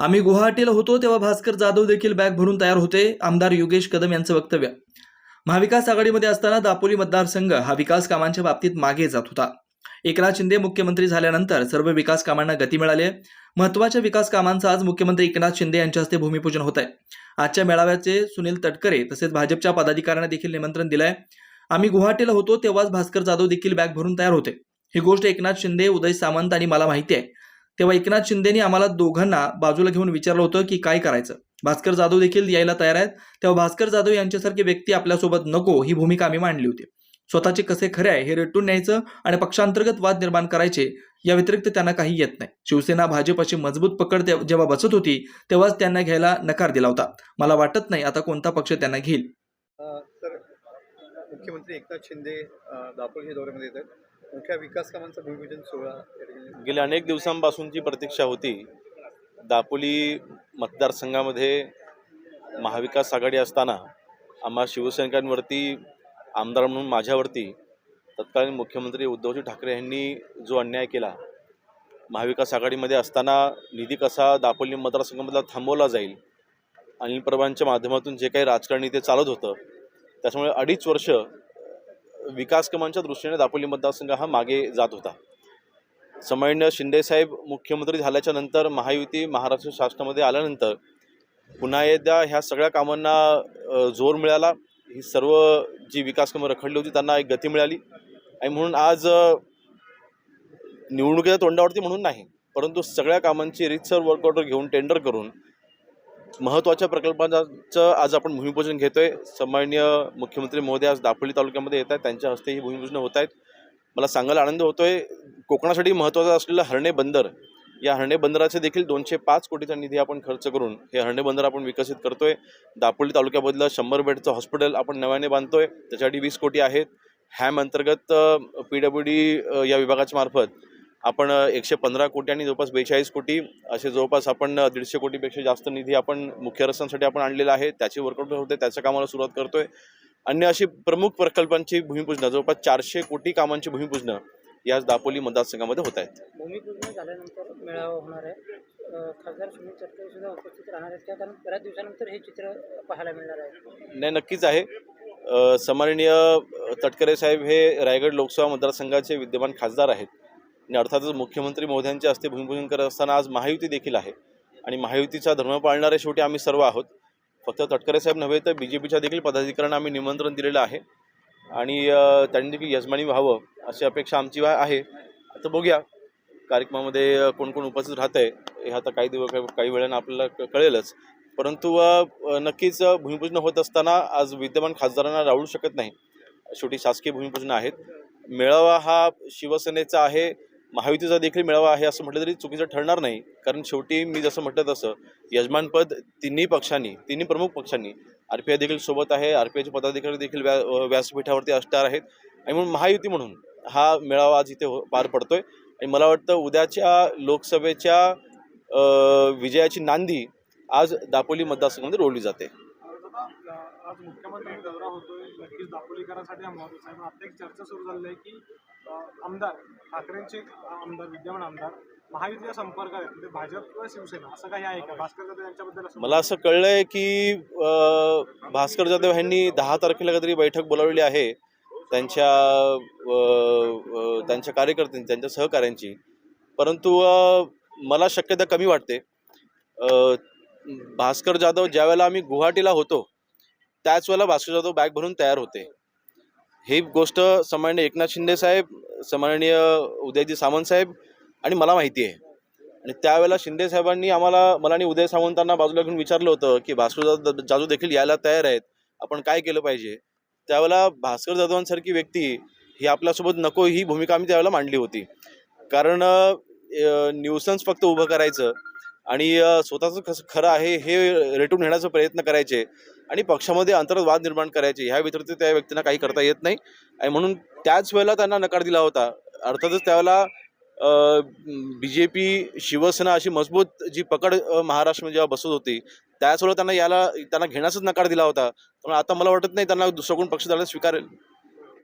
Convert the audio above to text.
आम्ही गुवाहाटीला होतो तेव्हा भास्कर जाधव देखील बॅग भरून तयार होते आमदार योगेश कदम यांचं वक्तव्य. महाविकास आघाडीमध्ये असताना दापोली मतदारसंघ हा विकास कामांच्या बाबतीत मागे जात होता. एकनाथ शिंदे मुख्यमंत्री झाल्यानंतर सर्व विकास कामांना गती मिळाली. आहे. महत्त्वाच्या विकास कामांचं आज मुख्यमंत्री एकनाथ शिंदे यांच्या हस्ते भूमिपूजन होत आहे आजच्या मेळाव्याचे सुनील तटकरे तसेच भाजपच्या पदाधिकाऱ्यांना देखील निमंत्रण दिलंय. आम्ही गुवाहाटीला होतो तेव्हाच भास्कर जाधव देखील बॅग भरून तयार होते. ही गोष्ट एकनाथ शिंदे उदय सामंत आणि मला माहिती आहे. तेव्हा एकनाथ शिंदेनी आम्हाला दोघांना बाजूला घेऊन विचारलं होतं की काय करायचं? भास्कर जाधव देखील यायला तयार आहेत. तेव्हा भास्कर जाधव यांच्यासारखी व्यक्ती आपल्यासोबत नको ही भूमिका आम्ही मांडली होती. स्वतःचे कसे खरे आहे हे रेटून न्यायचं आणि पक्षांतर्गत वाद निर्माण करायचे या व्यतिरिक्त त्यांना काही येत नाही. शिवसेना भाजप अशी मजबूत पकड जेव्हा बसत होती तेव्हाच त्यांना घ्यायला नकार दिला होता. मला वाटत नाही आता कोणता पक्ष त्यांना घेईल. मुख्यमंत्री एकनाथ शिंदे दापोली दौऱ्यामध्ये येत आहेत मोठ्या विकास कामांचा भूमिपूजन सोहळा या ठिकाणी. गेल्या अनेक दिवसांपासूनची प्रतीक्षा होती दापोली मतदारसंघामध्ये महाविकास आघाडी असताना आम्हा शिवसैनिकांवरती आमदार म्हणून माझ्यावरती तत्कालीन मुख्यमंत्री उद्धवजी ठाकरे यांनी जो अन्याय केला महाविकास आघाडीमध्ये असताना निधी कसा दापोली मतदारसंघामधला थांबवला जाईल अनिल परबांच्या माध्यमातून जे काही राजकारणी ते चालत होतं त्याच्यामुळे अडीच वर्ष विकासकामांच्या दृष्टीने दापोली मतदारसंघ हा मागे जात होता. सामान्य शिंदेसाहेब मुख्यमंत्री झाल्याच्यानंतर महायुती महाराष्ट्र शासनामध्ये आल्यानंतर पुन्हा एकदा ह्या सगळ्या कामांना जोर मिळाला. ही सर्व जी विकासकामं रखडली होती त्यांना एक गती मिळाली. आणि म्हणून आज निवडणुकीच्या तोंडावरती म्हणून नाही परंतु सगळ्या कामांची रितसर वर्कआउट घेऊन टेंडर करून महत्त्वाच्या प्रकल्पांचं आज आपण भूमिपूजन घेतोय. सन्माननीय मुख्यमंत्री महोदय आज दापोली तालुक्यामध्ये येत आहेत. त्यांच्या हस्ते ही भूमिपूजन होत आहेत. मला सांगायला आनंद होतोय. कोकणासाठी महत्त्वाचं असलेलं हर्णे बंदर. या हर्णे बंदराचे देखील दोनशे पाच कोटीचा निधी आपण खर्च करून हे हर्णे बंदर आपण विकसित करतोय. दापोली तालुक्यामधलं शंभर बेडचं हॉस्पिटल आपण नव्याने बांधतोय. त्याच्यासाठी वीस कोटी आहेत. हॅम अंतर्गत पी डब्ल्यू डी या विभागाच्या मार्फत आपण एकशे पंधरा कोटी आणि जवळपास बेचाळीस कोटी असे जवळपास आपण दीडशे कोटीपेक्षा जास्त निधी आपण मुख्य रस्त्यांसाठी आपण आणलेला आहे. त्याची वर्कआउट होते त्याच्या कामाला सुरुवात करतोय. अन्य अशी प्रमुख प्रकल्पांची भूमिपूजनं जवळपास चारशे कोटी कामांची भूमिपूजनं याच दापोली मतदारसंघामध्ये होत आहेत. भूमिपूजन झाल्यानंतर मेळावा होणार आहे. खासदार सुनील तटकरे सुद्धा उपस्थित राहणार आहेत. त्या कारण बऱ्याच दिवसानंतर हे चित्र पाहायला मिळणार आहे. नाही नक्कीच आहे. सन्माननीय अ, तटकरे साहेब हे रायगड लोकसभा मतदारसंघाचे विद्यमान खासदार आहेत. आणि अर्थातच मुख्यमंत्री मोद्यांच्या हस्ते भूमिपूजन करत असताना आज महायुती देखील आहे. आणि महायुतीचा धर्म पाळणारे शेवटी आम्ही सर्व आहोत. फक्त तटकरे साहेब नव्हे तर बी जे पीच्या देखील पदाधिकाऱ्यांना आम्ही निमंत्रण दिलेलं आहे. आणि त्यांनी देखील यजमानी व्हावं अशी अपेक्षा आमची आहे. आता बघूया कार्यक्रमामध्ये कोण कोण उपस्थित राहत आहे हे आता काही दिवस काही वेळानं आपल्याला कळेलच. परंतु नक्कीच भूमिपूजन होत असताना आज विद्यमान खासदारांना राहू शकत नाही. शेवटी शासकीय भूमिपूजन आहेत. मेळावा हा शिवसेनेचा आहे. महायुतीचा देखील मेळावा आहे असं म्हटलं तरी चुकीचं ठरणार नाही. कारण शेवटी मी जसं म्हटलं तसं यजमानपद तिन्ही पक्षांनी तिन्ही प्रमुख पक्षांनी आर पी आय देखील सोबत आहे आर पी आयचे पदाधिकारी देखील व्या व्यासपीठावरती असणार आहेत. आणि म्हणून महायुती म्हणून हा मेळावा आज इथे हो- पार पडतोय. आणि मला वाटतं उद्याच्या लोकसभेच्या विजयाची नांदी आज दापोली मतदारसंघामध्ये रोवली जाते. आज मुख्यमंत्री दौरा होतोय. नक्कीच दापोलीकरांसाठी महत्त्वाचा आहे चर्चा सुरू झाली आहे की आमदार ठाकरेंचे आमदार विद्यमान आमदार महायुतीच्या संपर्कात आहेत. म्हणजे भाजप किंवा शिवसेना असं काही आहे का? भास्कर जाधव यांच्याबद्दल असं मला असं कळलंय की अ, भास्कर जाधव यांनी दहा तारखेला काहीतरी बैठक बोलावलेली आहे. त्यांच्या अ, अ, त्यांच्या कार्यकर्त्यांची त्यांच्या सहकाऱ्यांची. परंतु अ, मला शक्यता कमी वाटते. अ, भास्कर जाधव ज्यावेळेला आम्ही गुवाहाटीला होतो त्याच वेळेला भास्कर जाधव बॅग भरून तयार होते. ही गोष्ट सन्माननीय एकनाथ शिंदे साहेब सन्माननीय उदयजी सामंत साहेब आणि मला माहिती आहे. आणि त्यावेळेला शिंदे साहेबांनी आम्हाला मला आणि उदय सामंतांना बाजूला घेऊन विचारलं होतं की भास्कर जाधव देखील यायला तयार आहेत. आपण काय केलं पाहिजे? त्यावेळेला भास्कर जाधवांसारखी व्यक्ती ही आपल्यासोबत नको ही भूमिका आम्ही त्यावेळेला मांडली होती. कारण न्यूसन्स फक्त उभं करायचं आणि स्वतःचं कसं खरं आहे हे रेटून नेण्याचा प्रयत्न करायचे. आणि पक्षामध्ये अंतर्गत वाद निर्माण करायचे ह्या व्यतिरिक्त त्या व्यक्तींना काही करता येत नाही. आणि म्हणून त्याच वेळेला त्यांना नकार दिला होता. अर्थातच त्यावेळेला बी जे पी शिवसेना अशी मजबूत जी पकड अ, महाराष्ट्रामध्ये जेव्हा बसत होती त्याच वेळेला त्यांना याला त्यांना घेण्यासच नकार दिला होता. त्यामुळे आता मला वाटत नाही त्यांना दुसरा कोण पक्ष द्यायला स्वीकारेल.